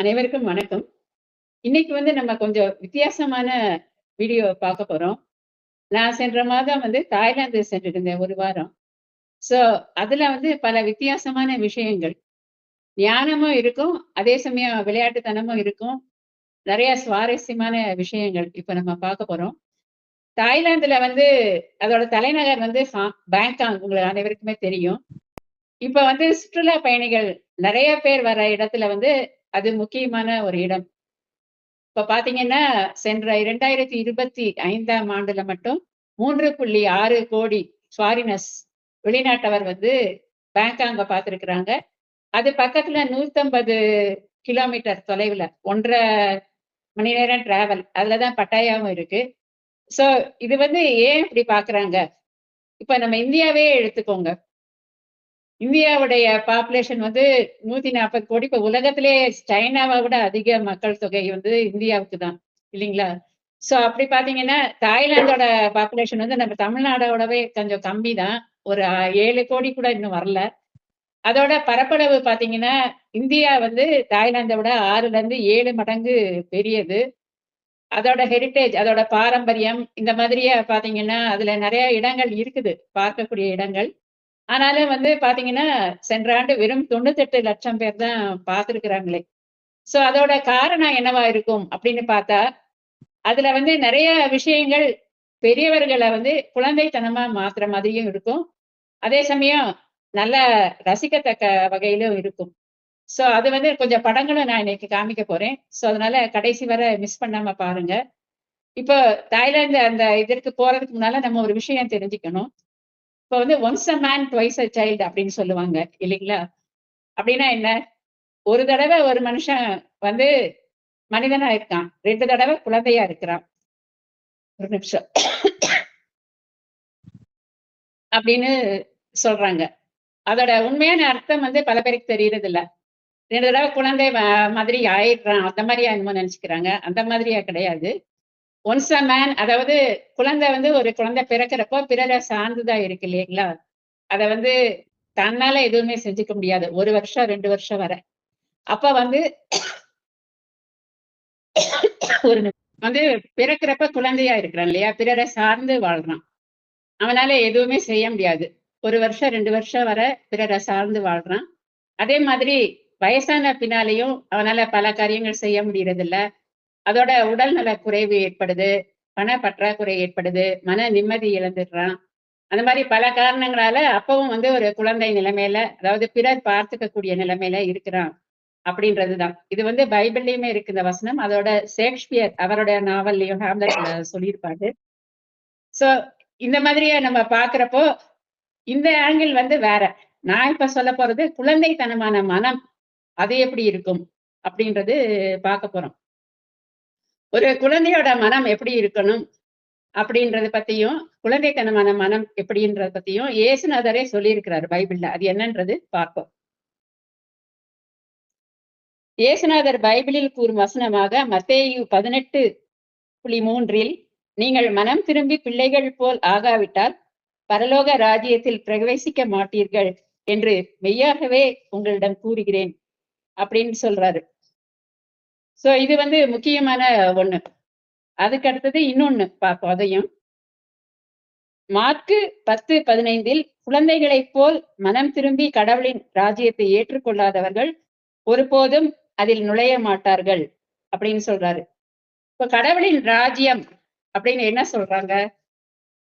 அனைவருக்கும் வணக்கம். இன்னைக்கு வந்து நம்ம கொஞ்சம் வித்தியாசமான வீடியோ பார்க்க போறோம். நான் சென்ற மாதம் வந்து தாய்லாந்து சென்றிருந்தேன் ஒரு வாரம். ஸோ, அதுல வந்து பல வித்தியாசமான விஷயங்கள். ஞானமும் இருக்கும், அதே சமயம் விளையாட்டுத்தனமும் இருக்கும். நிறைய சுவாரஸ்யமான விஷயங்கள் இப்ப நம்ம பார்க்க போறோம். தாய்லாந்துல வந்து அதோட தலைநகர் வந்து பேங்காங் உங்களுக்கு அனைவருக்குமே தெரியும். இப்ப வந்து சுற்றுலா பயணிகள் நிறைய பேர் வர இடத்துல வந்து அது முக்கியமான ஒரு இடம். இப்ப பாத்தீங்கன்னா சென்ற 2025ஆம் ஆண்டுல மட்டும் 3.6 கோடி ஃபாரினர்ஸ் வெளிநாட்டவர் வந்து பேங்காங்க பார்த்திருக்கிறாங்க. அது பக்கத்துல 150 கிலோமீட்டர் தொலைவுல 1 1/2 மணி நேரம் டிராவல். அதுலதான் பட்டாயாவும் இருக்கு. ஸோ, இது வந்து ஏன் இப்படி பாக்குறாங்க இப்ப நம்ம இந்தியாவே எடுத்துக்கோங்க. இந்தியாவுடைய பாப்புலேஷன் வந்து 140 கோடி. இப்ப உலகத்திலே சைனாவை விட அதிக மக்கள் தொகை வந்து இந்தியாவுக்கு தான். இல்லைங்களா ஸோ, அப்படி பார்த்தீங்கன்னா, தாய்லாந்தோட பாப்புலேஷன் வந்து நம்ம தமிழ்நாடோடவே கொஞ்சம் கம்மி தான். ஒரு ஏழு கோடி கூட இன்னும் வரல. அதோட பரப்பளவு பார்த்தீங்கன்னா, இந்தியா வந்து தாய்லாந்த விட 6லருந்து 7 மடங்கு பெரியது. அதோட ஹெரிட்டேஜ் அதோட பாரம்பரியம் இந்த மாதிரியே பார்த்தீங்கன்னா, அதுல நிறைய இடங்கள் இருக்குது. பார்க்கக்கூடிய இடங்கள். ஆனாலும் வந்து பாத்தீங்கன்னா சென்ற ஆண்டு வெறும் 98 லட்சம் பேர் தான் பார்த்துருக்குறாங்களே ஸோ, அதோட காரணம் என்னவா இருக்கும் அப்படின்னு பார்த்தா, அதுல வந்து நிறைய விஷயங்கள் பெரியவர்கள வந்து குழந்தைத்தனமா மாத்துற மாதிரியும் இருக்கும். அதே சமயம் நல்ல ரசிக்கத்தக்க வகையிலும் இருக்கும். ஸோ, அது வந்து கொஞ்சம் படங்களும் நான் இன்னைக்கு காமிக்க போறேன். ஸோ, அதனால கடைசி வரை மிஸ் பண்ணாம பாருங்க. இப்போ தாய்லாந்து அந்த இதற்கு போறதுக்கு முன்னால நம்ம ஒரு விஷயம் தெரிஞ்சுக்கணும். இப்ப வந்து once a man twice a child அப்படின்னு சொல்லுவாங்க இல்லைங்களா அப்படின்னா என்ன? ஒரு தடவ ஒரு மனுஷன் வந்து மனிதனா இருக்கான். ரெண்டு தடவ குழந்தையா இருக்கிறான். ஒரு நிமிஷம். அப்படின்னு சொல்றாங்க. அதோட உண்மையான அர்த்தம் வந்து பல பேருக்கு தெரியறது இல்ல ரெண்டு தடவை குழந்தை மாதிரி ஆயிடுறான். அந்த மாதிரி என்னமோ நினைச்சுக்கிறாங்க அந்த மாதிரியா கிடையாது. ஒன்ஸ் அ மேன் அதாவது குழந்தை வந்து ஒரு குழந்தை பிறக்கிறப்போ பிறரை சார்ந்துதான் இருக்கு இல்லைங்களா? அத வந்து தன்னால எதுவுமே செஞ்சுக்க முடியாது. ஒரு வருஷம், ரெண்டு வருஷம் வர. அப்ப வந்து ஒரு வந்து பிறக்கிறப்ப குழந்தையா இருக்கிறான் இல்லையா? பிறரை சார்ந்து வாழ்றான். அவனால எதுவுமே செய்ய முடியாது. ஒரு வருஷம், ரெண்டு வருஷம் வர பிறரை சார்ந்து வாழ்றான். அதே மாதிரி வயசான பின்னாலேயும் அவனால பல காரியங்கள் செய்ய முடியறதில்ல. அதோட உடல்நல குறைவு ஏற்படுது. பண பற்றாக்குறை ஏற்படுது. மன நிம்மதி இழந்துடுறான். அந்த மாதிரி பல காரணங்களால அப்பவும் வந்து ஒரு குழந்தை நிலைமையில, அதாவது பிறர் பார்த்துக்கக்கூடிய நிலைமையில இருக்கிறான். அப்படின்றது தான். இது வந்து பைபிள்லயுமே இருக்கு இந்த வசனம். அதோட ஷேக்ஸ்பியர் அவரோட நாவல்லயும் ஹாம்லெட்ல சொல்லியிருப்பாரு. ஸோ, இந்த மாதிரியே நம்ம பாக்குறப்போ இந்த ஆங்கிள் வந்து வேற. நான் இப்ப சொல்ல போறது குழந்தைத்தனமான மனம். அது எப்படி இருக்கும்? அப்படின்றது பார்க்க போறோம். ஒரு குழந்தையோட மனம் எப்படி இருக்கணும்? அப்படின்றத பத்தியும், குழந்தைத்தனமான மனம் எப்படின்றத பத்தியும் ஏசுநாதரே சொல்லியிருக்கிறாரு பைபிள்ல. அது என்னன்றது பார்ப்போம். இயேசுநாதர் பைபிளில் கூறும் வசனமாக மத்தேயு 18.3ல் நீங்கள் மனம் திரும்பி பிள்ளைகள் போல் ஆகாவிட்டால் பரலோக ராஜ்யத்தில் பிரவேசிக்க மாட்டீர்கள் என்று மெய்யாகவே உங்களிடம் கூறுகிறேன். அப்படின்னு சொல்றாரு. சோ இது வந்து முக்கியமான ஒண்ணு. அதுக்கு அடுத்தது இன்னொன்னு பார்ப்போம் அதையும். மார்ச் பத்து பதினைந்தில் குழந்தைகளைப் போல் மனம் திரும்பி கடவுளின் ராஜ்யத்தை ஏற்றுக்கொள்ளாதவர்கள் ஒருபோதும் அதில் நுழைய மாட்டார்கள். அப்படின்னு சொல்றாரு. இப்ப கடவுளின் ராஜ்யம் அப்படின்னு என்ன சொல்றாங்க?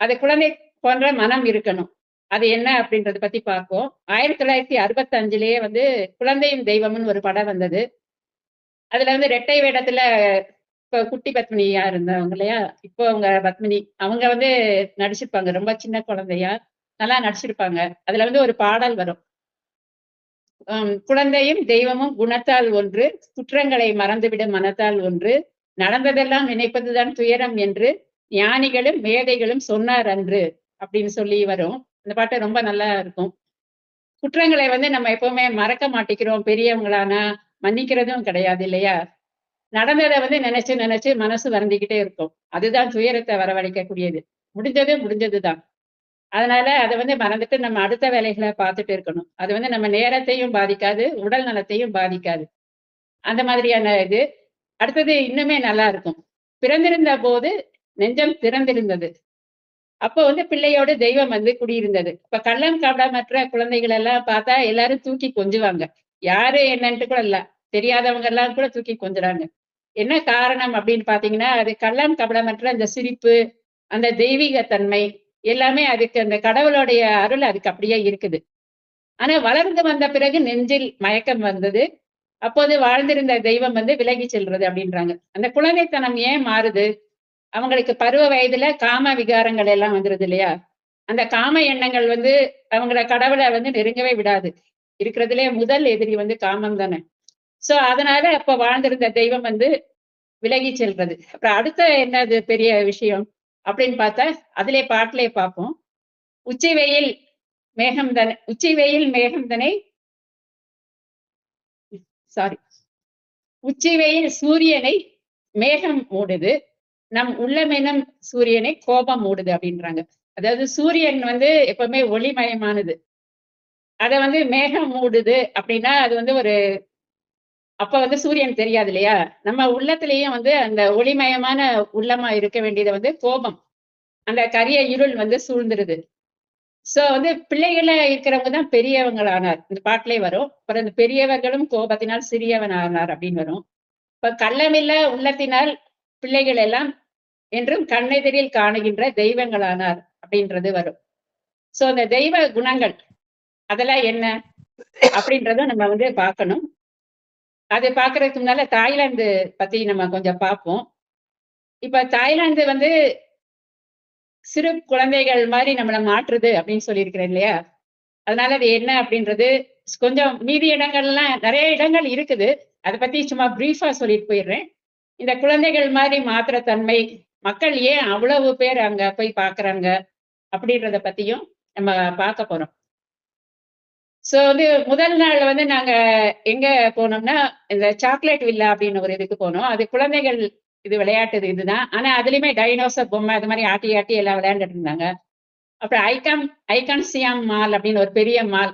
அது குழந்தை போன்ற மனம் இருக்கணும். அது என்ன அப்படின்றத பத்தி பார்ப்போம். 1965லயே வந்து குழந்தையும் தெய்வம்னு ஒரு படம் வந்தது. அதுல வந்து ரெட்டை வேடத்துல இப்ப குட்டி பத்மினியா இருந்தாங்க இல்லையா? இப்போ அவங்க பத்மினி. அவங்க வந்து நடிச்சிருப்பாங்க. ரொம்ப சின்ன குழந்தையா. நல்லா நடிச்சிருப்பாங்க. அதுல வந்து ஒரு பாடல் வரும். குழந்தையும் தெய்வமும் குணத்தால் ஒன்று. குற்றங்களை மறந்துவிடும் மனத்தால் ஒன்று. நடந்ததெல்லாம் நினைப்பதுதான் துயரம் என்று ஞானிகளும் மேதைகளும் சொன்னார் அன்று. அப்படின்னு சொல்லி வரும். அந்த பாட்டு ரொம்ப நல்லா இருக்கும். குற்றங்களை வந்து நம்ம எப்பவுமே மறக்க மாட்டேங்கிறோம். பெரியவங்களானா மன்னிக்கிறதும் கிடையாது இல்லையா? நடந்ததை வந்து நினைச்சு நினைச்சு மனசு வருந்திக்கிட்டே இருக்கும். அதுதான் துயரத்தை வரவழைக்கக்கூடியது. முடிஞ்சது முடிஞ்சது தான். அதனால அத வந்து மறந்துட்டு நம்ம அடுத்த வேலைகளை பார்த்துட்டு இருக்கணும். அது வந்து நம்ம நேரத்தையும் பாதிக்காது, உடல் நலத்தையும் பாதிக்காது. அந்த மாதிரியான இது அடுத்தது இன்னுமே நல்லா இருக்கும் பிறந்திருந்த போது நெஞ்சம் திறந்திருந்தது அப்போ வந்து பிள்ளையோட தெய்வம் வந்து குடியிருந்தது இப்ப கள்ளம் காடாமற்ற குழந்தைகள் எல்லாம் பார்த்தா எல்லாரும் தூக்கி கொஞ்சுவாங்க யாரு என்னன்ட்டு கூட இல்ல. தெரியாதவங்க எல்லாம் கூட தூக்கி கொஞ்சுறாங்க என்ன காரணம் அப்படின்னு பாத்தீங்கன்னா அது கள்ளம் கபடமற்ற அந்த சிரிப்பு அந்த தெய்வீகத்தன்மை எல்லாமே அதுக்கு அந்த கடவுளுடைய அருள் அதுக்கு அப்படியே இருக்குது. ஆனா வளர்ந்து வந்த பிறகு நெஞ்சில் மயக்கம் வந்தது. அப்போது வாழ்ந்திருந்த தெய்வம் வந்து விலகி செல்றது அப்படின்றாங்க. அந்த குழந்தைத்தனம் ஏன் மாறுது? அவங்களுக்கு பருவ வயதுல காம விகாரங்கள் எல்லாம் வந்துருது இல்லையா? அந்த காம எண்ணங்கள் வந்து அவங்கள கடவுளை வந்து நெருங்கவே விடாது. இருக்கிறதுலே முதல் எதிரி வந்து காமம் தானே? சோ அதனால அப்ப வாழ்ந்திருந்த தெய்வம் வந்து விலகி செல்றது. அப்புறம் அடுத்த என்னது பெரிய விஷயம் அப்படின்னு பார்த்தா அதிலே பாட்டிலே பார்ப்போம். உச்சி வெயில் மேகம் தானே உச்சி வெயில் மேகம் தானே சாரி உச்சி வெயில் சூரியனை மேகம் மூடுது. நம் உள்ளமெனம் சூரியனை கோபம் மூடுது அப்படின்றாங்க. அதாவது சூரியன் வந்து எப்பவுமே ஒளிமயமானது. அதை வந்து மேகம் மூடுது அப்படின்னா அது வந்து ஒரு அப்ப வந்து சூரியன் தெரியாது இல்லையா? நம்ம உள்ளத்திலேயும் வந்து அந்த ஒளிமயமான உள்ளமா இருக்க வேண்டியது வந்து கோபம். அந்த கரிய இருள் வந்து சூழ்ந்துருது. சோ வந்து பிள்ளைகள இருக்கிறவங்க தான் பெரியவங்களானார். இந்த பாட்டிலே வரும். அப்புறம் இந்த பெரியவர்களும் கோபத்தினால் சிறியவன் ஆனார் அப்படின்னு வரும். இப்ப கள்ளமில்ல உள்ளத்தினால் பிள்ளைகள் எல்லாம் என்றும் கண்ணெதிரில் காணுகின்ற தெய்வங்களானார் அப்படின்றது வரும். சோ அந்த தெய்வ குணங்கள் அதெல்லாம் என்ன? அப்படின்றத நம்ம வந்து பார்க்கணும். அதை பார்க்கறதுக்கு முன்னால தாய்லாந்து பத்தி நம்ம கொஞ்சம் பார்ப்போம். இப்ப தாய்லாந்து வந்து சிறு குழந்தைகள் மாதிரி நம்மளை மாற்றுது அப்படின்னு சொல்லியிருக்கிறேன் இல்லையா? அதனால அது என்ன அப்படின்றது கொஞ்சம் மீதி இடங்கள்லாம் நிறைய இடங்கள் இருக்குது. அதை பத்தி சும்மா பிரீஃபா சொல்லிட்டு போயிடுறேன். இந்த குழந்தைகள் மாதிரி மாத்திர தன்மை மக்கள் ஏன் அவ்வளவு பேர் அங்க போய் பாக்குறாங்க அப்படின்றத பத்தியும் நம்ம பார்க்க போறோம். சோ வந்து முதல் நாள் வந்து நாங்க எங்க போனோம்னா இந்த சாக்லேட் வில்லா அப்படின்னு ஒரு இதுக்கு போனோம். அது குழந்தைகள் இது விளையாட்டுது இதுதான். ஆனா அதுலயுமே டைனோசர் பொம்மை அது மாதிரி ஆட்டி ஆட்டி எல்லாம் விளையாண்டுட்டு இருந்தாங்க. அப்புறம் ஐகான் ஐகான் சியாம் மால் அப்படின்னு ஒரு பெரிய மால்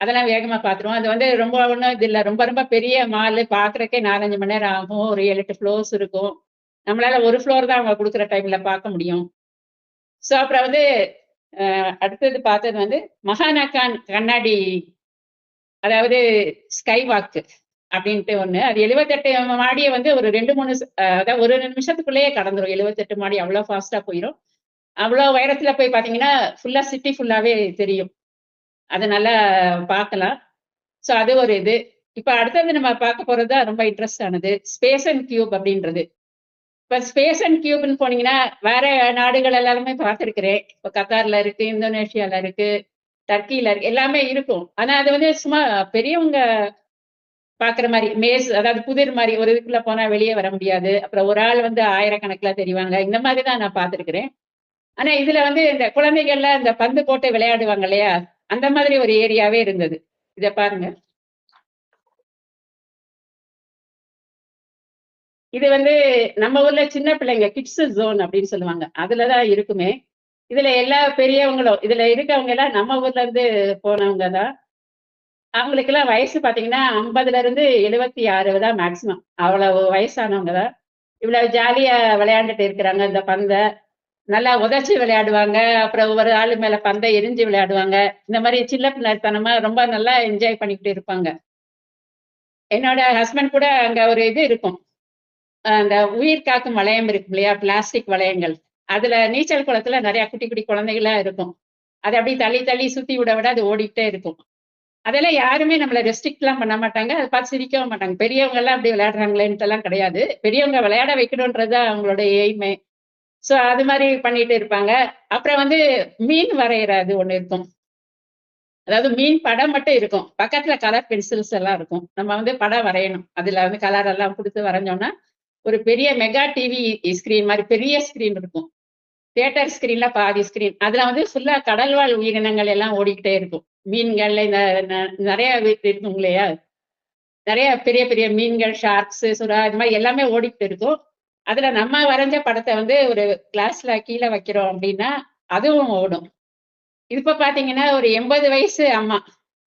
அதெல்லாம் வேகமா பாத்துருவோம். அது வந்து ரொம்ப ஒன்றும் இது இல்லை. ரொம்ப ரொம்ப பெரிய மால் பாக்குறதுக்கே நாலஞ்சு மணி நேரம் ஆகும். ஒரு ஏழு எட்டு ஃப்ளோர்ஸ் இருக்கும். நம்மளால ஒரு ஃப்ளோர் தான் அவங்க கொடுக்குற டைம்ல பார்க்க முடியும். ஸோ அப்புறம் வந்து அடுத்தது பார்த்தது வந்து மகானாக்கான் கண்ணாடி அதாவது ஸ்கை வாக்கு அப்படின்ட்டு ஒண்ணு. அது எழுபத்தெட்டு மாடியை வந்து ஒரு ரெண்டு மூணு அதாவது ஒரு நிமிஷத்துக்குள்ளேயே கடந்துரும். எழுபத்தெட்டு மாடி அவ்வளோ ஃபாஸ்டா போயிடும் அவ்வளோ உயரத்துல போய் பார்த்தீங்கன்னா ஃபுல்லா சிட்டி ஃபுல்லாவே தெரியும். அதை நல்லா பார்க்கலாம். ஸோ அது ஒரு இது. இப்போ அடுத்தது நம்ம பார்க்க போறது தான் ரொம்ப இன்ட்ரெஸ்ட் ஆனது. ஸ்பேஸ் அண்ட் கியூப் அப்படின்றது. இப்போ ஸ்பேஸ் அண்ட் கியூப்னு போனீங்கன்னா வேற நாடுகள் எல்லாருமே பார்த்துருக்கிறேன். இப்போ கத்தார்ல இருக்கு இந்தோனேஷியால இருக்கு டர்க்கியில இருக்கு எல்லாமே இருக்கும். ஆனா அது வந்து சும்மா பெரியவங்க பாக்குற மாதிரி மேஸ் அதாவது புதிர் மாதிரி ஒரு இதுக்குள்ள போனா வெளியே வர முடியாது. அப்புறம் ஒரு ஆள் வந்து ஆயிரக்கணக்கில் தெரிவாங்க. இந்த மாதிரி தான் நான் பார்த்துருக்கிறேன். ஆனா இதுல வந்து இந்த குழந்தைகள்ல இந்த பந்து போட்டு விளையாடுவாங்க இல்லையா? அந்த மாதிரி ஒரு ஏரியாவே இருந்தது. இதை பாருங்க. இது வந்து நம்ம ஊர்ல சின்ன பிள்ளைங்க கிட்ஸ் ஜோன் அப்படின்னு சொல்லுவாங்க. அதுலதான் இருக்குமே. இதுல எல்லா பெரியவங்களும் இதுல இருக்கவங்க எல்லாம் நம்ம ஊர்ல இருந்து போனவங்க தான். அவங்களுக்கு எல்லாம் வயசு பாத்தீங்கன்னா ஐம்பதுல இருந்து எழுபத்தி ஆறு தான் மேக்சிமம் அவ்வளவு வயசானவங்க தான். இவ்வளவு ஜாலியா விளையாண்டுட்டு இருக்கிறாங்க இந்த பந்தை. நல்லா உதச்சி விளையாடுவாங்க. அப்புறம் ஒவ்வொரு ஆளு மேல பந்தை எரிஞ்சு விளையாடுவாங்க. இந்த மாதிரி சின்ன பிள்ளைத்தனமா ரொம்ப நல்லா என்ஜாய் பண்ணிக்கிட்டு இருப்பாங்க. என்னோட ஹஸ்பண்ட் கூட அங்க ஒரு இது இருக்கும். அந்த உயிர் காக்கும் வளையம் இருக்கும் இல்லையா? பிளாஸ்டிக் வளையங்கள். அதுல நீச்சல் குளத்துல நிறைய குட்டி குட்டி குழந்தைகளா இருக்கும். அதை அப்படியே தள்ளி தள்ளி சுத்தி விட விட அது ஓடிக்கிட்டே இருக்கும். அதெல்லாம் யாருமே நம்மள ரெஸ்ட்ரிக்ட் எல்லாம் பண்ண மாட்டாங்க. அதை பார்த்து சிரிக்கவும் மாட்டாங்க. பெரியவங்க எல்லாம் அப்படி விளையாடுறாங்களேன்ட்டு எல்லாம் கிடையாது. பெரியவங்க விளையாட வைக்கணும்ன்றது அவங்களோட எய்மே சோ அது மாதிரி பண்ணிட்டு இருப்பாங்க. அப்புறம் வந்து மீன் வரைகிறது ஒன்று இருக்கும். அதாவது மீன் படம் மட்டும் இருக்கும். பக்கத்துல கலர் பென்சில்ஸ் எல்லாம் இருக்கும். நம்ம வந்து படம் வரையணும். அதுல வந்து கலர் எல்லாம் கொடுத்து வரைஞ்சோம்னா ஒரு பெரிய மெகா டிவி ஸ்கிரீன் மாதிரி பெரிய ஸ்கிரீன் இருக்கும். தியேட்டர் ஸ்கிரீன்ல பாதி ஸ்கிரீன் அதுல வந்து ஃபுல்லா கடல்வாழ் உயிரினங்கள் எல்லாம் ஓடிக்கிட்டே இருக்கும். மீன்கள்ல இந்த நிறைய இருக்கும் இல்லையா? நிறைய பெரிய பெரிய மீன்கள் ஷார்க்ஸ் சுறா இது மாதிரி எல்லாமே ஓடிக்கிட்டு இருக்கும். அதுல நம்ம வரைஞ்ச படத்தை வந்து ஒரு கிளாஸ்ல கீழே வைக்கிறோம் அப்படின்னா அதுவும் ஓடும். இப்ப பாத்தீங்கன்னா ஒரு எண்பது வயசு அம்மா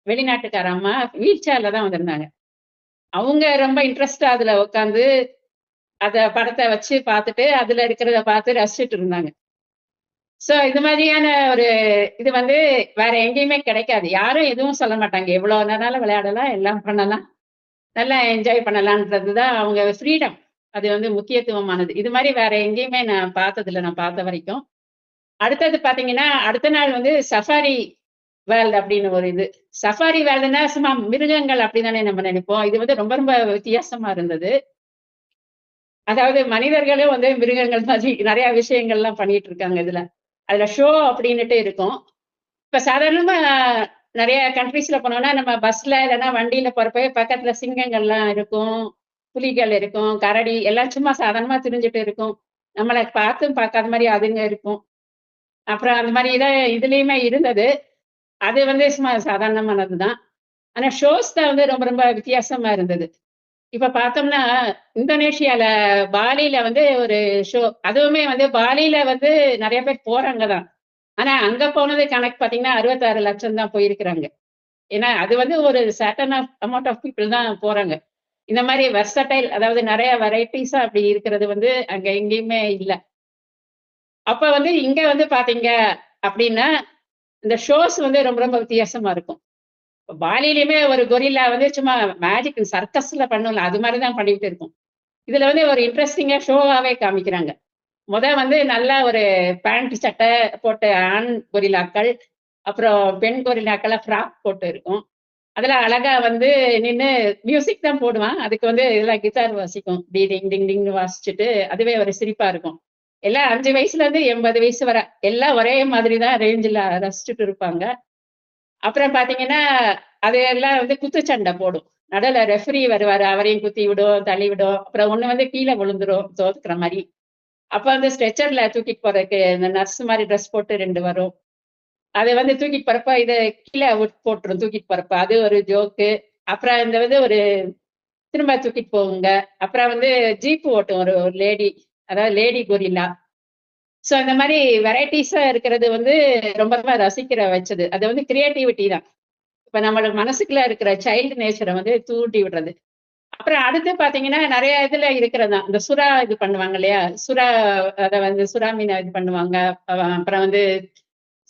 வெளிநாட்டுக்கார அம்மா வீல் சேர்ல தான் வந்திருந்தாங்க. அவங்க ரொம்ப இன்ட்ரெஸ்டா அதுல உட்காந்து அத படத்தை வச்சு பார்த்துட்டு, அதுல இருக்கிறத பார்த்து ரசிச்சுட்டு இருந்தாங்க. ஸோ இது மாதிரியான ஒரு இது வந்து வேற எங்கேயுமே கிடைக்காது. யாரும் எதுவும் சொல்ல மாட்டாங்க. எவ்வளோ நேரம் விளையாடலாம், எல்லாம் பண்ணலாம். நல்லா என்ஜாய் பண்ணலான்றது தான் அவங்க ஃப்ரீடம். அது வந்து முக்கியத்துவமானது. இது மாதிரி வேற எங்கேயுமே நான் பார்த்ததில்ல, நான் பார்த்த வரைக்கும். அடுத்தது பார்த்தீங்கன்னா, அடுத்த நாள் வந்து சஃபாரி வேர்ல்டு அப்படின்னு ஒரு இது. சஃபாரி வேர்ல்டுன்னா சும்மா மிருகங்கள் அப்படிதானே நம்ம நினைப்போம். இது வந்து ரொம்ப ரொம்ப வித்தியாசமா இருந்தது. அதாவது மனிதர்களும் வந்து மிருகங்கள் மாதிரி நிறைய விஷயங்கள்லாம் பண்ணிட்டு இருக்காங்க இதுல. அதுல ஷோ அப்படின்னுட்டு இருக்கும். இப்ப சாதாரணமா நிறைய கண்ட்ரீஸ்ல போனோம்னா, நம்ம பஸ்ல இல்லைன்னா வண்டியில போறப்ப பக்கத்துல சிங்கங்கள்லாம் இருக்கும், புலிகள் இருக்கும், கரடி எல்லாம் சும்மா சாதாரணமா திரிஞ்சுட்டு இருக்கும். நம்மளை பார்த்தும் பார்க்காத மாதிரி அதுங்க இருக்கும். அப்புறம் அந்த மாதிரி தான் இதுலயுமே இருந்தது. அது வந்து சும்மா சாதாரணமானது தான். ஆனா ஷோஸ் தான் வந்து ரொம்ப ரொம்ப வித்தியாசமா இருந்தது. இப்ப பார்த்தோம்னா, இந்தோனேஷியால பாலியில வந்து ஒரு ஷோ அதுவுமே வந்து பாலியில வந்து நிறைய பேர் போறாங்க தான். ஆனா அங்க போனது கணக்கு பார்த்தீங்கன்னா, 66,00,000 தான் போயிருக்கிறாங்க. ஏன்னா அது வந்து ஒரு certain of amount of people தான் போறாங்க. இந்த மாதிரி வெர்சடைல் அதாவது நிறைய வெரைட்டிஸா அப்படி இருக்கிறது வந்து அங்க எங்கேயுமே இல்லை அப்ப வந்து இங்க வந்து பார்த்தீங்க அப்படின்னா, இந்த ஷோஸ் வந்து ரொம்ப ரொம்ப வித்தியாசமா இருக்கும். பாலியிலுமே ஒரு கொரில்லா வந்து சும்மா மேஜிக் சர்க்கஸ்ல பண்ணும்ல, அது மாதிரிதான் பண்ணிட்டு இருக்கும். இதுல வந்து ஒரு இன்ட்ரெஸ்டிங்கா ஷோவாவே காமிக்கிறாங்க. முத வந்து நல்லா ஒரு பேண்ட் சட்டை போட்ட ஆண் கொரில்லாக்கள், அப்புறம் பெண் கொரில்லாக்கள்லாம் ஃப்ராக் போட்டு இருக்கும். அதுல அழகா வந்து நின்னு மியூசிக் தான் போடுவான். அதுக்கு வந்து இதெல்லாம் கிட்டார் வாசிக்கும். டி டிங் டிங் டிங்ன்னு வாசிச்சுட்டு, அதுவே ஒரு சிரிப்பா இருக்கும். எல்லாம் அஞ்சு வயசுல இருந்து 80 வயசு வர எல்லாம் ஒரே மாதிரி தான் ரேஞ்சுல ரசிச்சுட்டு இருப்பாங்க. அப்புறம் பார்த்தீங்கன்னா, அது எல்லாம் வந்து குத்துச்சண்டை போடும். நடுவுல ரெஃபரி வருவார் அவரையும் குத்தி விடும், தள்ளி விடும். அப்புறம் ஒண்ணு வந்து கீழே விழுந்துரும் தோத்துக்கிற மாதிரி அப்ப வந்து ஸ்ட்ரெச்சர்ல தூக்கிட்டு போறதுக்கு இந்த நர்ஸ் மாதிரி ட்ரெஸ் போட்டு ரெண்டு வரும். அதை வந்து தூக்கிட்டு போறப்ப இதை கீழே போட்டுரும் தூக்கிட்டு போறப்ப. அது ஒரு ஜோக்கு. அப்புறம் இந்த வந்து ஒரு திரும்ப தூக்கிட்டு போகுங்க. அப்புறம் வந்து ஜீப் ஓட்டும் ஒரு ஒரு லேடி. அதாவது லேடி கொரில்லா. ஸோ இந்த மாதிரி வெரைட்டீஸா இருக்கிறது வந்து ரொம்ப ரொம்ப ரசிக்கிற வச்சது. அது வந்து கிரியேட்டிவிட்டி தான். இப்ப நம்மளுக்கு மனசுக்குள்ள இருக்கிற சைல்டு நேச்சரை வந்து தூட்டி விடுறது. அப்புறம் அடுத்து பார்த்தீங்கன்னா, நிறைய இதுல இருக்கிறது தான். இந்த சுறா இது பண்ணுவாங்க இல்லையா? சுறா அத வந்து சுறா மீனை இது பண்ணுவாங்க. அப்புறம் வந்து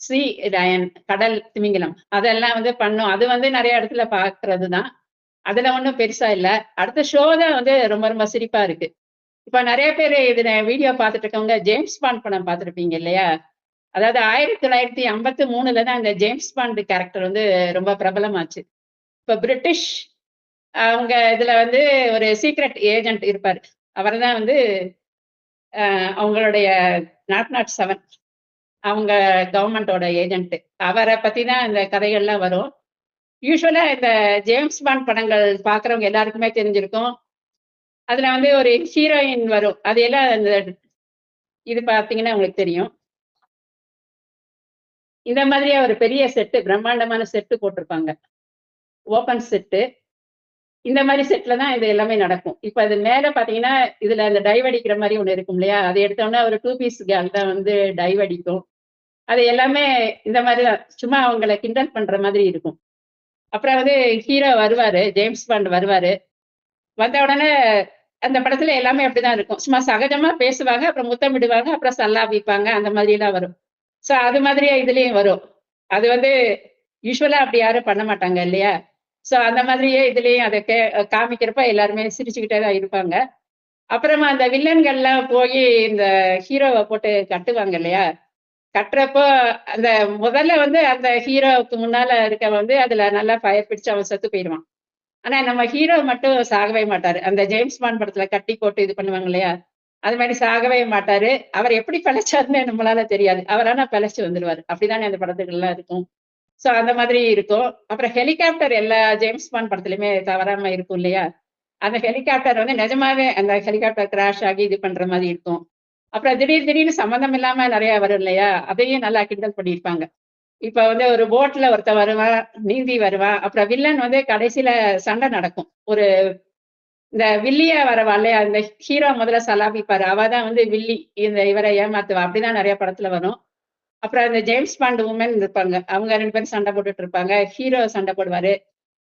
சி டயன் கடல் திமிங்கலம். அதெல்லாம் வந்து பண்ணும். அது வந்து நிறைய இடத்துல பார்க்கிறது தான். அதுல ஒன்றும் பெருசா இல்ல. அடுத்த ஷோ தான் வந்து ரொம்ப ரொம்ப சிரிப்பா இருக்கு. இப்ப நிறைய பேரு இதுல வீடியோ பார்த்துட்டு இருக்கவங்க ஜேம்ஸ் பாண்ட் படம் பார்த்துருப்பீங்க இல்லையா? அதாவது 1953ல தான் அந்த ஜேம்ஸ் பாண்ட் கேரக்டர் வந்து ரொம்ப பிரபலமாச்சு. இப்ப பிரிட்டிஷ் அவங்க இதுல வந்து ஒரு சீக்ரெட் ஏஜென்ட் இருப்பாரு. அவர் தான் வந்து அ அவங்களுடைய 007 அவங்க கவர்மெண்டோட ஏஜென்ட். அவரை பத்தி தான் இந்த கதைகள்லாம் வரும். யூஸ்வலா இந்த ஜேம்ஸ் பாண்ட் படங்கள் பாக்குறவங்க எல்லாருக்குமே தெரிஞ்சிருக்கும். அதுல வந்து ஒரு ஹீரோயின் வரும். அது எல்லாம் அந்த இது பாத்தீங்கன்னா உங்களுக்கு தெரியும். இந்த மாதிரியா ஒரு பெரிய செட்டு பிரம்மாண்டமான செட்டு போட்டிருப்பாங்க. Open set. இந்த மாதிரி செட்ல தான் இது எல்லாமே நடக்கும். இப்ப அது மேல பாத்தீங்கன்னா இதுல அந்த டைவ் அடிக்கிற மாதிரி ஒண்ணு இருக்கும் இல்லையா? அத எடுத்தோம்னா ஒரு டூ பீஸ் கேர்ள் தான் வந்து டைவ் அடிக்கும். அது எல்லாமே இந்த மாதிரி தான். சும்மா அவங்கள கிண்டல் பண்ற மாதிரி இருக்கும். அப்புறம் வந்து ஹீரோ வருவாரு. ஜேம்ஸ் பாண்ட் வருவாரு. வந்த உடனே அந்த படத்துல எல்லாமே அப்படிதான் இருக்கும். சும்மா சகஜமா பேசுவாங்க. அப்புறம் முத்தமிடுவாங்க. அப்புறம் சல்லாபிப்பாங்க. அந்த மாதிரிலாம் வரும். ஸோ அது மாதிரியே இதுலயும் வரும். அது வந்து யூஸ்வலா அப்படி யாரும் பண்ண மாட்டாங்க இல்லையா? ஸோ அந்த மாதிரியே இதுலயும் அதை கே காமிக்கிறப்ப எல்லாருமே சிரிச்சுக்கிட்டே தான் இருப்பாங்க. அப்புறமா அந்த வில்லன்கள்லாம் போயி இந்த ஹீரோவ போட்டு கட்டுவாங்க இல்லையா? கட்டுறப்போ அந்த முதல்ல வந்து அந்த ஹீரோவுக்கு முன்னால இருக்க வந்து அதுல நல்லா ஃபயர் பிடிச்சு அவன் செத்து போயிருவான். ஆனா நம்ம ஹீரோ மட்டும் சாகவே மாட்டாரு. அந்த ஜேம்ஸ் பாண்ட் படத்துல கட்டி போட்டு இது பண்ணுவாங்க இல்லையா? அது மாதிரி சாகவே மாட்டாரு. அவர் எப்படி பிழைச்சாருன்னு நம்மளால தெரியாது. அவர் ஆனா பிழைச்சு வந்துருவாரு. அப்படிதானே அந்த படத்துக்கள்லாம் இருக்கும். சோ அந்த மாதிரி இருக்கும். அப்புறம் ஹெலிகாப்டர் எல்லா ஜேம்ஸ் பாண்ட் படத்துலயுமே தவறாம இருக்கும் இல்லையா? அந்த ஹெலிகாப்டர் வந்து நிஜமாவே அந்த ஹெலிகாப்டர் கிராஷ் ஆகி இது பண்ற மாதிரி இருக்கும். அப்புறம் திடீர் திடீர்னு சம்மந்தம் இல்லாம நிறைய வரும் இல்லையா? அதையும் நல்லா கிண்டல் பண்ணியிருப்பாங்க. இப்ப வந்து ஒரு போட்ல ஒருத்தன் வருவா நீந்தி வருவான். அப்புறம் வில்லன் வந்து கடைசியில சண்டை நடக்கும். ஒரு இந்த வில்லியா வரவா இல்லையா? இந்த ஹீரோ முதல்ல சலாபிப்பாரு. அவ தான் வந்து வில்லி. இந்த இவரை ஏமாத்துவா. அப்படிதான் நிறைய படத்துல வரும். அப்புறம் இந்த ஜேம்ஸ் பாண்ட் உமன் இருப்பாங்க. அவங்க ரெண்டு பேரும் சண்டை போட்டுட்டு இருப்பாங்க. ஹீரோ சண்டை போடுவாரு.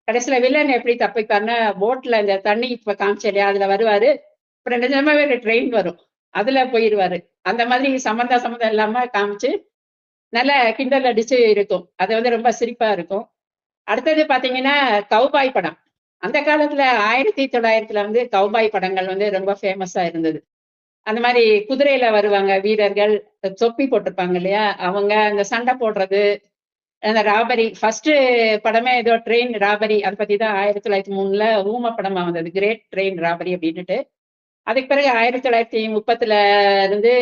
கடைசியில வில்லன் எப்படி தப்பிப்பாருன்னா போட்ல இந்த தண்ணி இப்ப காமிச்ச இல்லையா அதுல வருவாரு அப்புறம் நிஜமாவே ஒரு ட்ரெயின் வரும் அதுல போயிருவாரு அந்த மாதிரி சம்மந்த சம்மந்தம் இல்லாம காமிச்சு நல்ல கிண்டல் அடிச்சு இருக்கும். அது வந்து ரொம்ப சிரிப்பா இருக்கும். அடுத்தது பாத்தீங்கன்னா கௌபாய் படம். அந்த காலத்துல ஆயிரத்தி தொள்ளாயிரத்துல வந்து கௌபாய் படங்கள் வந்து ரொம்ப ஃபேமஸா இருந்தது. அந்த மாதிரி குதிரையில வருவாங்க வீரர்கள் தொப்பி போட்டிருப்பாங்க இல்லையா? அவங்க அந்த சண்டை போடுறது அந்த ராபரி. ஃபர்ஸ்ட் படமே ஏதோ ட்ரெயின் ராபரி அதை பத்தி தான் ஆயிரத்தி தொள்ளாயிரத்தி மூணுல ஊம படமா வந்தது. கிரேட் ட்ரெயின் ராபரி அப்படின்னுட்டு. அதுக்கு பிறகு ஆயிரத்தி தொள்ளாயிரத்தி முப்பத்துல இருந்து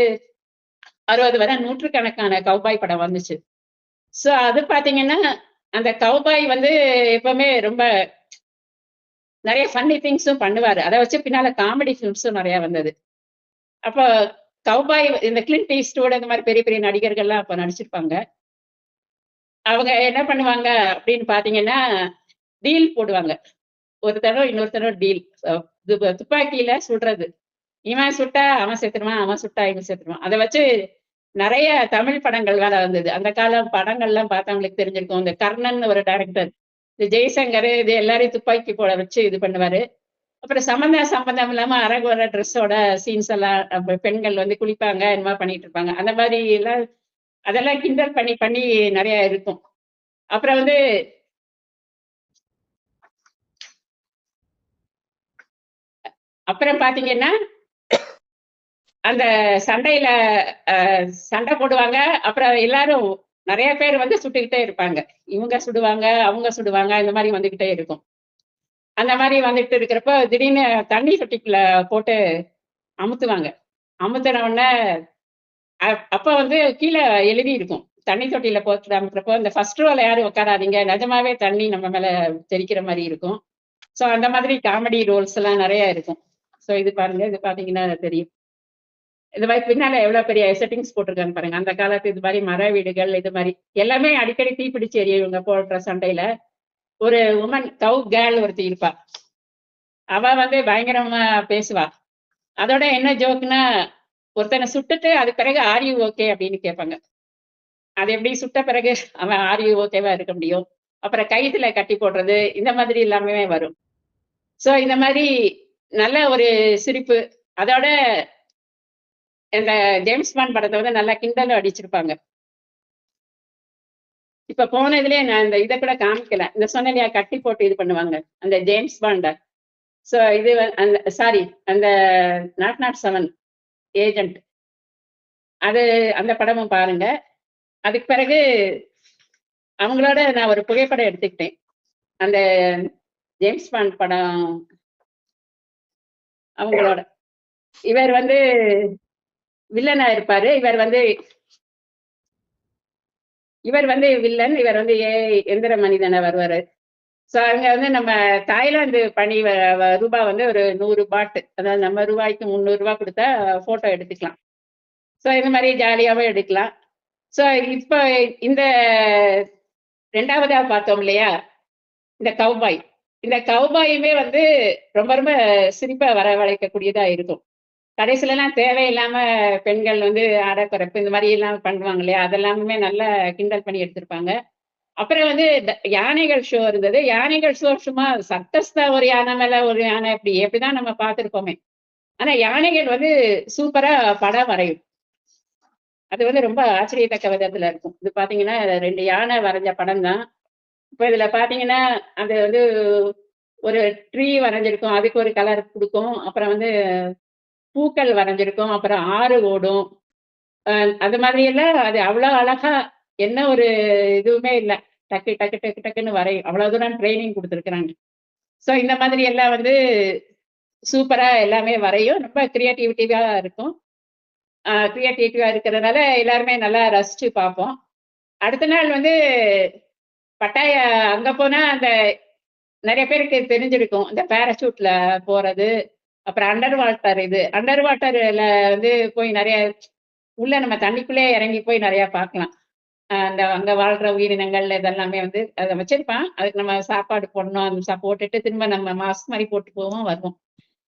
அறுபது வரை நூற்றுக்கணக்கான கௌபாய் படம் வந்துச்சு. ஸோ அது பாத்தீங்கன்னா அந்த கௌபாய் வந்து எப்பவுமே ரொம்ப நிறைய ஃபன்னி திங்ஸும் பண்ணுவாரு. அதை வச்சு பின்னால காமெடி ஃபிலிம்ஸும் நிறைய வந்தது. அப்போ கௌபாய் இந்த கிளின்ட் ஈஸ்டோட இந்த மாதிரி பெரிய பெரிய நடிகர்கள்லாம் அப்போ நடிச்சிருப்பாங்க. அவங்க என்ன பண்ணுவாங்க அப்படின்னு பாத்தீங்கன்னா டீல் போடுவாங்க. ஒரு தடவை இன்னொரு தடவை டீல் துப்பாக்கியில சுடுறது. இவன் சுட்டா அவன் சேர்த்துருவான் அவன் சுட்டா இவன் சேர்த்துருவான் அதை வச்சு நிறைய தமிழ் படங்கள் வேலை வந்தது அந்த காலம் படங்கள்லாம் பார்த்தவங்களுக்கு தெரிஞ்சிருக்கும். இந்த கர்ணன் ஒரு டைரக்டர் இந்த ஜெய்சங்கர் இது எல்லாரையும் துப்பாக்கி போட வச்சு இது பண்ணுவாரு. அப்புறம் சம்மந்த சம்பந்தம் இல்லாம அரகுவர ட்ரெஸ்ஸோட சீன்ஸ் எல்லாம் பெண்கள் வந்து குளிப்பாங்க என்னமா பண்ணிட்டு இருப்பாங்க. அந்த மாதிரி எல்லாம் அதெல்லாம் கிண்டல் பண்ணி பண்ணி நிறைய இருக்கும். அப்புறம் வந்து அப்புறம் பாத்தீங்கன்னா அந்த சண்டையில சண்டை போடுவாங்க. அப்புறம் எல்லாரும் நிறைய பேர் வந்து சுட்டுக்கிட்டே இருப்பாங்க. இவங்க சுடுவாங்க அவங்க சுடுவாங்க இந்த மாதிரி வந்துகிட்டே இருக்கும். அந்த மாதிரி வந்துட்டு இருக்கிறப்ப திடீர்னு தண்ணி தொட்டிக்குள்ள போட்டு அமுத்துவாங்க. அமுத்தின உடனே அப்ப வந்து கீழே எழுதி இருக்கும். தண்ணி தொட்டியில போட்டு அமுத்துறப்போ இந்த ஃபர்ஸ்ட் ரோல யாரும் உட்காராதீங்க. நிஜமாவே தண்ணி நம்ம மேல தெரிக்கிற மாதிரி இருக்கும். ஸோ அந்த மாதிரி காமெடி ரோல்ஸ் எல்லாம் நிறைய இருக்கும். ஸோ இது பாருங்க இது பாத்தீங்கன்னா தெரியும். இது மாதிரி பின்னால எவ்வளவு பெரிய செட்டிங்ஸ் போட்டிருக்காங்க பாருங்க. அந்த காலத்து இது மாதிரி மர வீடுகள் இது மாதிரி எல்லாமே அடிக்கடி தீப்பிடிச்சு எரியும் இவங்க போடுற சண்டையில. ஒரு உமன் கவு கேர்ள் ஒருத்தி இருப்பா. அவ வந்து பயங்கரமா பேசுவா. அதோட என்ன ஜோக்குன்னா ஒருத்தனை சுட்டுட்டு அது பிறகு ஆர்யூ ஓகே அப்படின்னு கேட்பாங்க. அது எப்படி சுட்ட பிறகு அவன் ஆரியு ஓகேவா இருக்க முடியும்? அப்புறம் கயித்துல கட்டி போடுறது இந்த மாதிரி எல்லாமே வரும். சோ இந்த மாதிரி நல்ல ஒரு சிரிப்பு. அதோட இந்த ஜேம்ஸ் பாண்ட் படத்தை வந்து நல்லா கிண்டலும் அடிச்சிருப்பாங்க. இப்ப போனதுலயே நான் இந்த இதை கூட காமிக்கல. இந்த சொன்னலையா கட்டி போட்டு இது பண்ணுவாங்க. அந்த ஜேம்ஸ் பாண்ட. சோ இது அந்த சாரி அந்த நாட் நாட் செவன் ஏஜென்ட். அது அந்த படமும் பாருங்க. அதுக்கு பிறகு அவங்களோட நான் ஒரு புகைப்படம் எடுத்துக்கிட்டேன். அந்த ஜேம்ஸ் பாண்ட் படம் அவங்களோட. இவர் வந்து வில்லனா இருப்பாரு. இவர் வந்து இவர் வந்து வில்லன். இவர் வந்து ஏ எந்திர மனிதனா வருவாரு சோ அங்க வந்து நம்ம தாய்லாந்து பணி வ- ரூபாய் வந்து ஒரு நூறு பாட்டு. அதாவது நம்ம ரூபாய்க்கு முந்நூறு ரூபாய் கொடுத்தா போட்டோ எடுத்துக்கலாம். சோ இந்த மாதிரி ஜாலியாவும் எடுக்கலாம். சோ இப்ப இந்த ரெண்டாவதா பார்த்தோம் இல்லையா? இந்த கவுபாய் இந்த கவுபாயுமே வந்து ரொம்ப ரொம்ப சிரிப்பா வரவழைக்கக்கூடியதா இருக்கும். கடைசில எல்லாம் தேவையில்லாம பெண்கள் வந்து அடக்குறப்பு இந்த மாதிரி எல்லாம் பண்ணுவாங்க இல்லையா? அதெல்லாமே நல்லா கிண்டல் பண்ணி எடுத்திருப்பாங்க. அப்புறம் வந்து யானைகள் ஷோ இருந்தது. யானைகள் ஷோ சும்மா சட்டஸ்தா ஒரு யானை மேல ஒரு யானை இப்படி எப்படிதான் நம்ம பார்த்திருப்போமே. ஆனா யானைகள் வந்து சூப்பரா படம் வரையும். அது வந்து ரொம்ப ஆச்சரியத்தக்க விதத்துல இருக்கும். இது பாத்தீங்கன்னா ரெண்டு யானை வரைஞ்ச படம் தான் இப்ப இதுல பாத்தீங்கன்னா அது வந்து ஒரு ட்ரீ வரைஞ்சிருக்கும். அதுக்கு ஒரு கலர் கொடுக்கும். அப்புறம் வந்து பூக்கள் வரைஞ்சிருக்கும் அப்புறம் ஆறு ஓடும். அது மாதிரி எல்லாம் அது அவ்வளோ அழகா என்ன ஒரு இதுவுமே இல்லை. டக்கு டக்கு டக்கு டக்குன்னு வரையும் அவ்வளவு தூரம் ட்ரைனிங் கொடுத்துருக்குறாங்க. ஸோ இந்த மாதிரி எல்லாம் வந்து சூப்பரா எல்லாமே வரையும். ரொம்ப கிரியேட்டிவிட்டிவா இருக்கும். கிரியேட்டிவிட்டிவா இருக்கிறதுனால எல்லாருமே நல்லா ரசிச்சு பார்ப்போம். அடுத்த நாள் வந்து பட்டாய அங்க போனா அந்த நிறைய பேருக்கு தெரிஞ்சிருக்கும். இந்த பேராசூட்ல போறது அப்புறம் அண்டர் வாட்டர் இது அண்டர் வாட்டர்ல வந்து போய் நிறைய உள்ள நம்ம தண்ணிக்குள்ளே இறங்கி போய் நிறைய பார்க்கலாம். அந்த அங்க வாழ்ற உயிரினங்கள் இதெல்லாமே வந்து அதை வச்சிருப்பான் அதுக்கு நம்ம சாப்பாடு போடணும் அந்த சா- போட்டுட்டு திரும்ப நம்ம மாஸ்க் மாதிரி போட்டு போவோம் வருவோம்.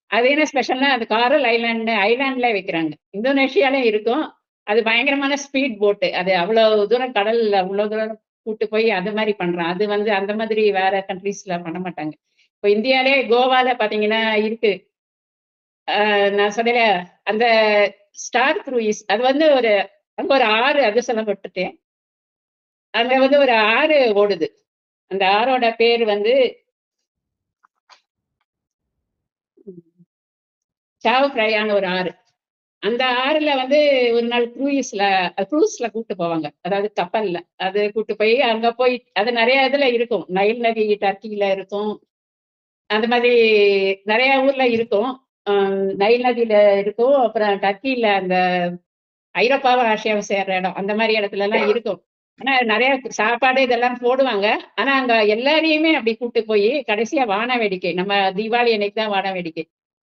அது என்ன ஸ்பெஷல்னா அது காரல் ஐலாண்டு ஐலாண்ட்ல வைக்கிறாங்க. இந்தோனேஷியால இருக்கும். அது பயங்கரமான ஸ்பீட் போட்டு அது அவ்வளவு தூரம் கடல்ல அவ்வளவு தூரம் கூட்டு போய் அது மாதிரி பண்றான். அது வந்து அந்த மாதிரி வேற கண்ட்ரீஸ்ல பண்ண மாட்டாங்க. இப்போ இந்தியாலே கோவால பாத்தீங்கன்னா இருக்கு. நான் சொன்னேன் அந்த ஸ்டார் க்ரூயிஸ் அது வந்து ஒரு அங்க ஒரு ஆறு அது சொல்லப்பட்டுட்டேன். அங்க வந்து ஒரு ஆறு ஓடுது. அந்த ஆறோட பேர் வந்து சாவ பிரயான்னு ஒரு ஆறு. அந்த ஆறுல வந்து ஒரு நாள் க்ரூயிஸ்ல குரூஸ்ல கூட்டு போவாங்க. அதாவது கப்பல்ல. அது கூட்டு போய் அங்க போய் அது நிறைய இதுல இருக்கும். நைல் நதி டர்க்கில இருக்கும். அந்த மாதிரி நிறைய ஊர்ல இருக்கும். நைல் நதியில இருக்கும் அப்புறம் டர்க்கியில அந்த ஐரோப்பாவை ஆசியாவை சேர்ற இடம். அந்த மாதிரி இடத்துல எல்லாம் இருக்கும். ஆனா நிறைய சாப்பாடு இதெல்லாம் போடுவாங்க. ஆனா அங்க எல்லாரையுமே அப்படி கூப்பிட்டு போய் கடைசியா வான வேடிக்கை. நம்ம தீபாவளி அன்னைக்கு தான் வான வேடிக்கை.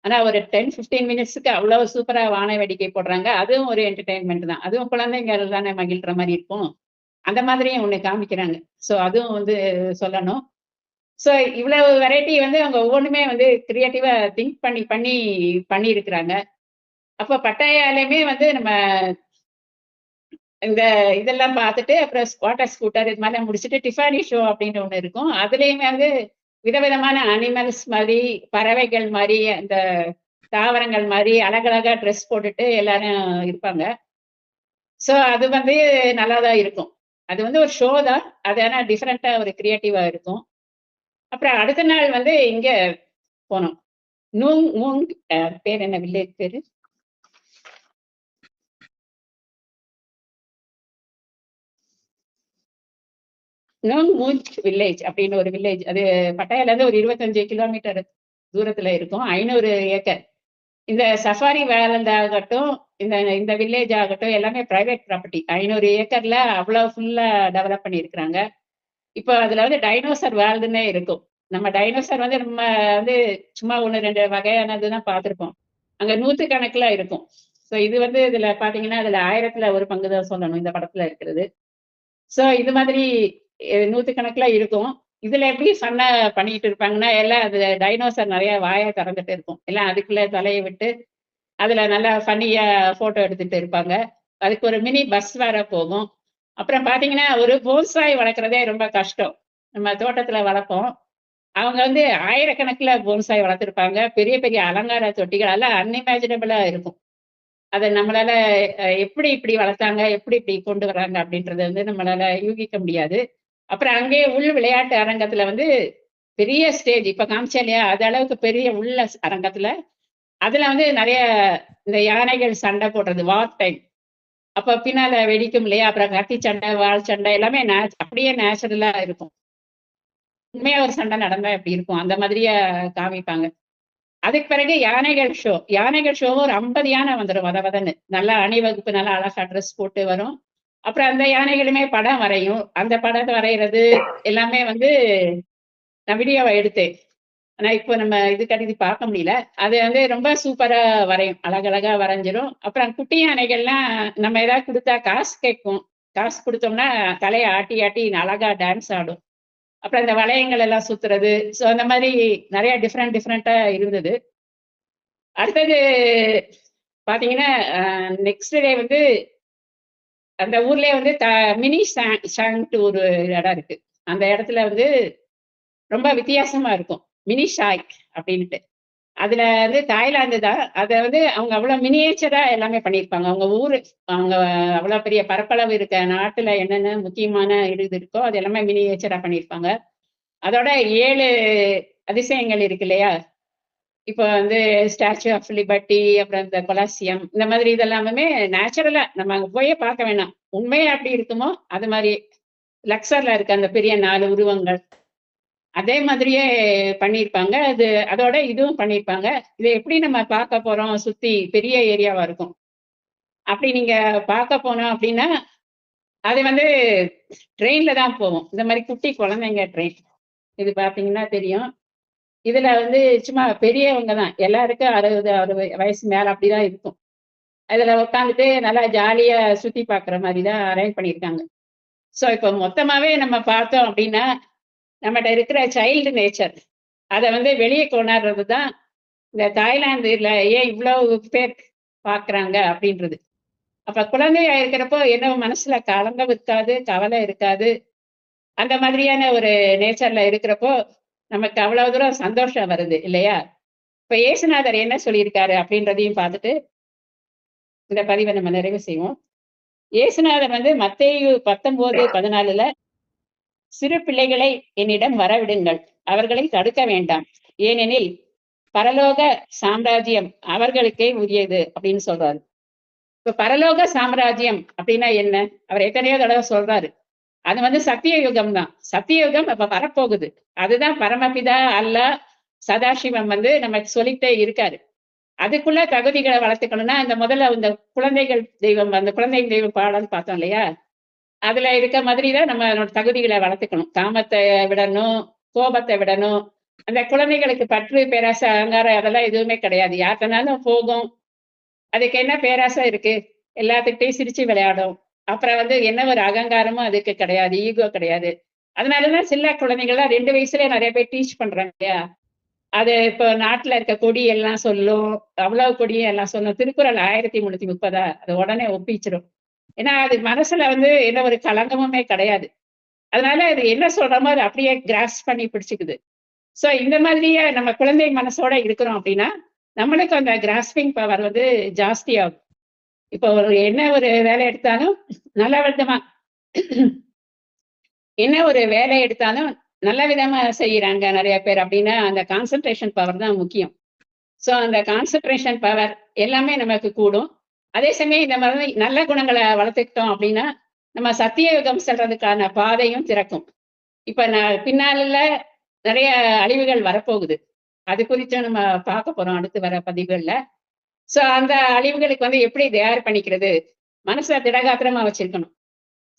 ஆனா ஒரு டென் பிப்டீன் மினிட்ஸ்க்கு அவ்வளவு சூப்பரா வான வேடிக்கை போடுறாங்க. அதுவும் ஒரு என்டர்டைன்மெண்ட் தான். அதுவும் குழந்தைங்க தானே மகிழ்ற மாதிரி இருக்கும். அந்த மாதிரியும் ஒண்ணு காமிக்கிறாங்க. சோ அதுவும் வந்து சொல்லணும். ஸோ இவ்வளவு வெரைட்டி வந்து அவங்க ஒவ்வொன்றுமே வந்து கிரியேட்டிவா திங்க் பண்ணி பண்ணி பண்ணி இருக்கிறாங்க அப்போ பட்டாயாலையுமே வந்து நம்ம இந்த இதெல்லாம் பார்த்துட்டு அப்புறம் வாட்டர் ஸ்கூட்டர் இது மாதிரி முடிச்சுட்டு டிஃபானி ஷோ அப்படின்னு ஒன்று இருக்கும். அதுலேயுமே வந்து விதவிதமான அனிமல்ஸ் மாதிரி பறவைகள் மாதிரி அந்த தாவரங்கள் மாதிரி அழகழகா ட்ரெஸ் போட்டுட்டு எல்லாரும் இருப்பாங்க. ஸோ அது வந்து நல்லா தான் இருக்கும். அது வந்து ஒரு ஷோ தான். அது ஆனால் டிஃப்ரெண்ட்டாக ஒரு கிரியேட்டிவாக இருக்கும். அப்புறம் அடுத்த நாள் வந்து இங்க போனோம். நூங் மூங் பேர் என்ன வில்லேஜ் பேரு? நோங் மூஞ்ச் வில்லேஜ் அப்படின்னு ஒரு வில்லேஜ். அது பட்டாயில இருந்து ஒரு இருபத்தஞ்சு கிலோமீட்டர் தூரத்துல இருக்கும். ஐநூறு ஏக்கர். இந்த சஃபாரி வேலண்ட் ஆகட்டும் இந்த இந்த வில்லேஜ் ஆகட்டும் எல்லாமே பிரைவேட் ப்ராப்பர்ட்டி ஐநூறு ஏக்கர்ல அவ்வளவு ஃபுல்லா டெவலப் பண்ணியிருக்கிறாங்க. இப்போ அதுல வந்து டைனோசர் வேர்ல்டுன்னே இருக்கும். நம்ம டைனோசர் வந்து நம்ம வந்து சும்மா ஒன்று ரெண்டு வகையானதுதான் பார்த்துருப்போம். அங்க நூத்து கணக்குல இருக்கும். ஸோ இது வந்து இதுல பாத்தீங்கன்னா அதுல ஆயிரத்துல ஒரு பங்கு தான் சொல்லணும் இந்த படத்துல இருக்கிறது. ஸோ இது மாதிரி நூத்து கணக்குல இருக்கும். இதுல எப்படி சண்டை பண்ணிட்டு இருப்பாங்கன்னா எல்லாம் அது டைனோசர் நிறைய வாயை திறந்துட்டு இருக்கும். எல்லாம் அதுக்குள்ள தலையை விட்டு அதுல நல்லா ஃபன்னியா போட்டோ எடுத்துட்டு இருப்பாங்க. அதுக்கு ஒரு மினி பஸ் வேற போகும். அப்புறம் பாத்தீங்கன்னா ஒரு போன்சாய் வளர்க்குறதே ரொம்ப கஷ்டம். நம்ம தோட்டத்துல வளர்ப்போம். அவங்க வந்து ஆயிரக்கணக்கில் போன்சாய் வளர்த்துருப்பாங்க. பெரிய பெரிய அலங்கார தொட்டிகள் எல்லாம் அன்இமேஜினபிளா இருக்கும். அதை நம்மளால எப்படி இப்படி வளர்த்தாங்க எப்படி இப்படி கொண்டு வராங்க அப்படின்றத வந்து நம்மளால யூகிக்க முடியாது. அப்புறம் அங்கேயே உள் விளையாட்டு அரங்கத்துல வந்து பெரிய ஸ்டேஜ் இப்ப காமிச்சா இல்லையா? அது அளவுக்கு பெரிய உள்ள அரங்கத்துல. அதுல வந்து நிறைய இந்த யானைகள் சண்டை போடுறது வார் டைம் அப்ப பின்னால வெடிக்கும் இல்லையா? அப்புறம் கத்தி சண்டை வாள் சண்டை எல்லாமே அப்படியே நேச்சுரலா இருக்கும். உண்மையா ஒரு சண்டை நடந்தா எப்படி இருக்கும்? அந்த மாதிரியா காமிப்பாங்க. அதுக்கு பிறகு யானைகள் ஷோ யானைகள் ஷோவும் ஒரு ஐம்பது யானை வந்துடும் வத வதன்னு. நல்லா அணிவகுப்பு நல்லா அழகா ட்ரெஸ் போட்டு வரும். அப்புறம் அந்த யானைகளுமே படம் வரையும். அந்த படத்தை வரைகிறது எல்லாமே வந்து நான் வீடியோவை எடுத்தேன். ஆனா இப்போ நம்ம இது கட்டி பார்க்க முடியல. அது வந்து ரொம்ப சூப்பரா வரையும். அழகழகா வரைஞ்சிரும். அப்புறம் குட்டி யானைகள்லாம் நம்ம ஏதாவது கொடுத்தா காசு கேட்கும். காசு கொடுத்தோம்னா தலையை ஆட்டி ஆட்டி அழகா டான்ஸ் ஆடும். அப்புறம் இந்த வளையங்கள் எல்லாம் சுத்துறது. ஸோ அந்த மாதிரி நிறைய டிஃப்ரெண்ட் டிஃப்ரெண்டா இருந்தது. அடுத்தது பாத்தீங்கன்னா நெக்ஸ்ட் டே வந்து அந்த ஊர்லயே வந்து த மினி ஷாங்ட்டு ஒரு இடம் இருக்கு. அந்த இடத்துல வந்து ரொம்ப வித்தியாசமா இருக்கும். மினி ஷாய் அப்படின்ட்டு அதுல வந்து தாய்லாந்து தான். அதை வந்து அவங்க அவ்வளவு மினியேச்சரா எல்லாமே பண்ணியிருப்பாங்க. அவங்க ஊரு அவங்க அவ்வளவு பெரிய பரப்பளவு இருக்க நாட்டுல என்னென்ன முக்கியமான இது இருக்கோ அது எல்லாமே மினியேச்சரா பண்ணியிருப்பாங்க. அதோட ஏழு அதிசயங்கள் இருக்கு இல்லையா? இப்போ வந்து ஸ்டாச்சு ஆஃப் லிபர்ட்டி அப்புறம் இந்த கொலாசியம் இந்த மாதிரி இதெல்லாமே நேச்சுரலா நம்ம அங்க போயே பார்க்க வேணாம். உண்மையா அப்படி இருக்குமோ அது மாதிரி லக்ஸர்ல இருக்க அந்த பெரிய நாலு உருவங்கள். அதே மாதிரியே பண்ணியிருப்பாங்க. அது அதோட இதுவும் பண்ணியிருப்பாங்க. இதை எப்படி நம்ம பார்க்க போறோம்? சுத்தி பெரிய ஏரியாவா இருக்கும். அப்படி நீங்க பார்க்க போனோம் அப்படின்னா அது வந்து ட்ரெயின்ல தான் போவோம். இந்த மாதிரி குட்டி குழந்தைங்க ட்ரெயின் இது பார்த்தீங்கன்னா தெரியும். இதுல வந்து சும்மா பெரியவங்க தான். எல்லாருக்கும் அறுபது அறுபது வயசு மேல அப்படிதான் இருக்கும். அதுல உட்காந்துட்டு நல்லா ஜாலியா சுத்தி பாக்குற மாதிரி தான் அரேஞ்ச் பண்ணியிருக்காங்க. ஸோ இப்போ மொத்தமாவே நம்ம பார்த்தோம் அப்படின்னா நம்மகிட்ட இருக்கிற சைல்டு நேச்சர் அதை வந்து வெளியே கொண்டாடுறது தான் இந்த தாய்லாந்துல ஏன் இவ்வளவு பேர் பாக்குறாங்க அப்படின்றது. அப்ப குழந்தையா இருக்கிறப்போ என்ன மனசுல கலங்கம் இருக்காது கவலை இருக்காது. அந்த மாதிரியான ஒரு நேச்சர்ல இருக்கிறப்போ நமக்கு அவ்வளவு தூரம் சந்தோஷம் வருது இல்லையா? இப்ப இயேசுநாதர் என்ன சொல்லியிருக்காரு அப்படின்றதையும் பார்த்துட்டு இந்த பதிவை நம்ம நிறைவு செய்வோம். ஏசுநாதர் வந்து மத்தேயு பத்தொன்பது பதினாலுல சிறு பிள்ளைகளை என்னிடம் வரவிடுங்கள். அவர்களை தடுக்க வேண்டாம். ஏனெனில் பரலோக சாம்ராஜ்யம் அவர்களுக்கே உரியது அப்படின்னு சொல்றாரு. இப்ப பரலோக சாம்ராஜ்யம் அப்படின்னா என்ன? அவர் எத்தனையோ தடவை சொல்றாரு. அது வந்து சத்திய யுகம் தான். சத்திய யுகம் இப்ப வரப்போகுது. அதுதான் பரமபிதா அல்ல சதாசிவம் வந்து நம்ம சொல்லிட்டே இருக்காரு. அதுக்குள்ள தகுதிகளை வளர்த்துக்கணும்னா இந்த முதல்ல இந்த குழந்தைகள் தெய்வம் அந்த குழந்தை தெய்வம் பாடல் பார்த்தோம் இல்லையா? அதுல இருக்க மாதிரி தான் நம்ம தகுதிகளை வளர்த்துக்கணும். காமத்தை விடணும் கோபத்தை விடணும். அந்த குழந்தைகளுக்கு பற்று பேராசை அகங்காரம் அதெல்லாம் எதுவுமே கிடையாது. யார்கிட்டனாலும் போகும். அதுக்கு என்ன பேராசை இருக்கு? எல்லாத்துக்கிட்டையும் சிரிச்சு விளையாடும். அப்புறம் வந்து என்ன ஒரு அகங்காரமும் அதுக்கு கிடையாது. ஈகோ கிடையாது. அதனாலதான் சில குழந்தைகள்லாம் ரெண்டு வயசுல நிறைய பேர் டீச் பண்றாங்க இல்லையா? அது இப்போ நாட்டுல இருக்க கொடி எல்லாம் சொல்லும். அவ்வளவு கொடியும் எல்லாம் சொல்லும். திருக்குறள் ஆயிரத்தி முன்னூத்தி முப்பதா? அது உடனே ஒப்பிச்சிடும் ஏன்னா அது மனசுல வந்து என்ன ஒரு கலங்கமுமே கிடையாது. அதனால அது என்ன சொல்றோமோ அது அப்படியே கிராஸ் பண்ணி பிடிச்சிக்குது. ஸோ இந்த மாதிரியே நம்ம குழந்தை மனசோட இருக்கிறோம் அப்படின்னா நம்மளுக்கு அந்த கிராஸ்பிங் பவர் வந்து ஜாஸ்தி ஆகும் இப்போ ஒரு என்ன ஒரு வேலை எடுத்தாலும் நல்ல விதமா என்ன ஒரு வேலை எடுத்தாலும் நல்ல விதமா செய்யறாங்க நிறைய பேர் அப்படின்னா அந்த கான்சன்ட்ரேஷன் பவர் தான் முக்கியம். ஸோ அந்த கான்சன்ட்ரேஷன் பவர் எல்லாமே நமக்கு கூடும். அதே சமயம் இந்த மாதிரி நல்ல குணங்களை வளர்த்துக்கிட்டோம் அப்படின்னா நம்ம சத்தியயுகம் செல்றதுக்கான பாதையும் திறக்கும். இப்ப நான் பின்னால நிறைய அழிவுகள் வரப்போகுது. அது குறித்து நம்ம பார்க்க போறோம் அடுத்து வர பதிவுகள்ல. சோ அந்த அழிவுகளுக்கு வந்து எப்படி தயார் பண்ணிக்கிறது? மனசுல திடகாத்திரமா வச்சிருக்கணும்.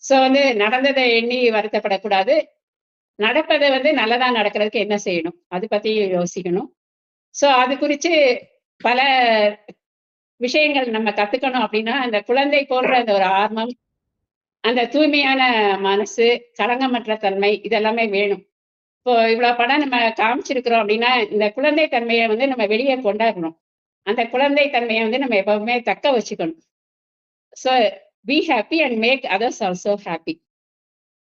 சோ வந்து நடந்ததை எண்ணி வருத்தப்படக்கூடாது. நடப்பதை வந்து நல்லதா நடக்கிறதுக்கு என்ன செய்யணும்? அது பத்தி யோசிக்கணும். சோ அது குறித்து பல விஷயங்கள் நம்ம கத்துக்கணும் அப்படின்னா அந்த குழந்தை போன்ற அந்த ஒரு ஆர்வம் அந்த தூய்மையான மனசு களங்கமற்ற தன்மை இதெல்லாமே வேணும். இப்போ இவ்வளவு படம் நம்ம காமிச்சிருக்கிறோம் அப்படின்னா இந்த குழந்தை தன்மையை வந்து நம்ம வெளியே கொண்டாடணும். அந்த குழந்தை தன்மையை வந்து நம்ம எப்பவுமே தக்க வச்சுக்கணும். So be happy and make others also happy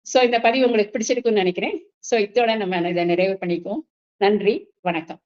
so இந்த பதிவு உங்களுக்கு பிடிச்சிருக்குன்னு நினைக்கிறேன். ஸோ இதோட நம்ம இதை நிறைவு பண்ணிக்குவோம். நன்றி வணக்கம்.